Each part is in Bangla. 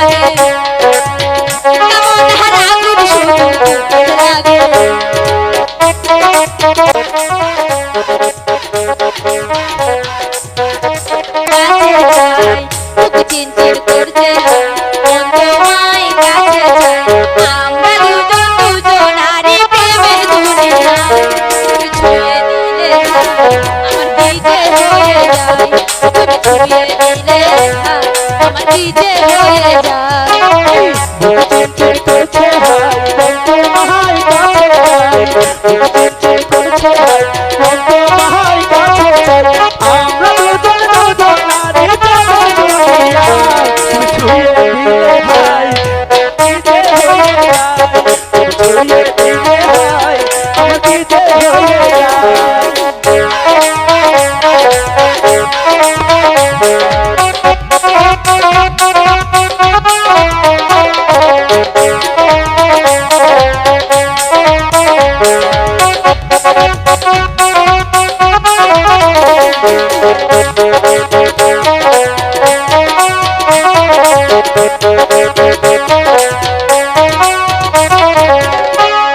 है playa.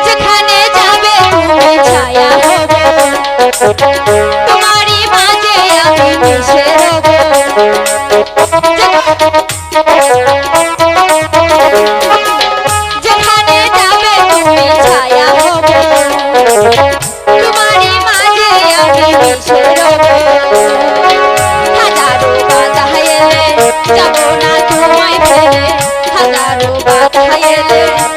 যেখানে যাবে তুমি ছায়া হব তোমারই মাঝে আমি মিশে যাব যেখানে যাবে তুমি ছায়া হব তোমারই মাঝে আমি মিশে যাব হাজারো বাধা এলে যাব না হাজারো বাধায়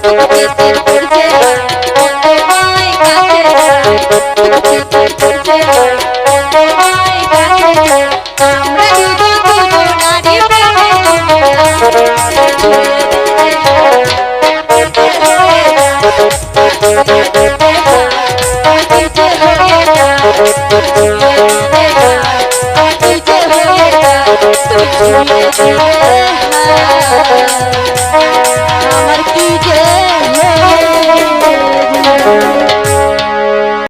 আমার কি যে